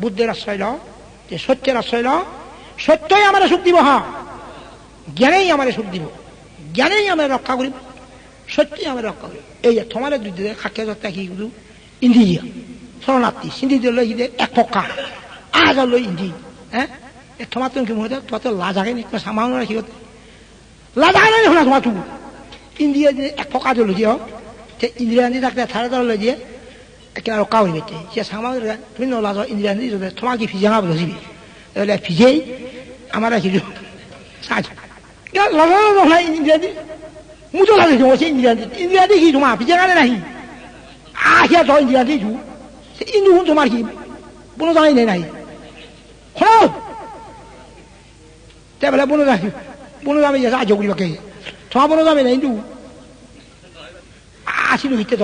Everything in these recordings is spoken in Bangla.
বুদ্ধের আশ্রয় লও, যে সত্যের আশ্রয় লও, সত্যই আমার সুখ দিব হ্যাঁ। জ্ঞানেই আমার সুখ দিব। জ্ঞানেই আমার রক্ষা করিব সত্যি আমার রক্ষা করিব এই যে তোমার দিকে খাকে যত্তা কি কিন্তু ইন্দিয়া শরণার্থী, সিন্ধি দিল ইদে এক পক্কা আজ হলো ইন্দি হ্যাঁ? তোমার তুমি কি মনে হয় তোমার তো লাজাগে নি তোমার সামান্য রাখি হতে? লাজাগে না শোনা তোমার তুমি? ইন্দিয়া এক পক্কা দিল যে তে ইন্দিরা গান্ধী থাকতে থারে দল দিয়ে একে রক্ষা হইবে সে সামান্য তুমি নলাজ ইন্দিরা গান্ধী যদি তোমার কি ফিজে না বুঝিবি এলে ফিজেই আমার রাখি দিও সাজ লাজাগে না ইন্দিরা গান্ধী মুতো লাগে তোমার ইন্দিরা গান্ধী ইন্দিরা গান্ধী কি তোমার ফিজে গানে নাহি আহিয়া ধর ইন্দিরা গান্ধী ইন্দু হুন তোমার কি কোনো জানাই নেই নাই শোনো তে বলে বনো যাবি বনো যাবি আজ করিবাকে তোমার বনো যাবে না ইন্দু আসিল হিতে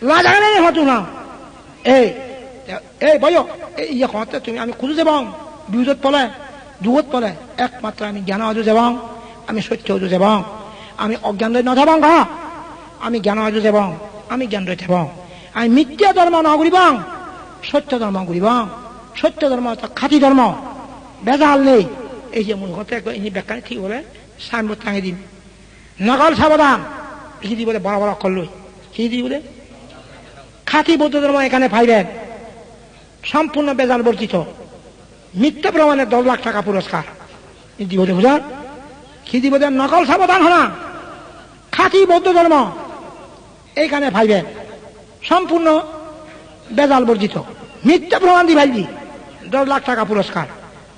ধর লাজাগা নি। তোমার তুনে লাজাগা নেই এই এই বয় এই ইয়ে তুমি, আমি খুঁজে যাবাং বিউজত পলে দুগত পলে, একমাত্র আমি জ্ঞান হজু যাবাং আমি সত্য হজু যাবাং আমি অজ্ঞান রয়ে নথাবাং গা। আমি জ্ঞান হজু যাবাং আমি জ্ঞান রয়ে থাবাং আমি মিথ্যা ধর্ম ন করিবাং সত্য ধর্ম করিবাং সত্য ধর্ম খাঁটি ধর্ম। বেজাল নেই। এই যে মূল কথা ইনি ব্যাখ্যা ঠিক বলে, সাইনবোর্ড টাঙিয়ে দিন। নকল সাবধান। হিদি বলে বড় বড় অক্ষর লই হিদি বলে খাঁটি বৌদ্ধ ধর্ম এখানে পাইবেন। সম্পূর্ণ বেজাল বর্জিত। মিথ্যা প্রমাণে দশ লাখ টাকা পুরস্কার। ইতিবোধে বুঝান খিদিবোধের নকল সাবধান হনা খাঁটি বৌদ্ধ ধর্ম এইখানে পাইবেন। সম্পূর্ণ বেজাল বর্জিত। মিথ্যা প্রমাণ দি ভাইজি। দশ লাখ টাকা পুরস্কার।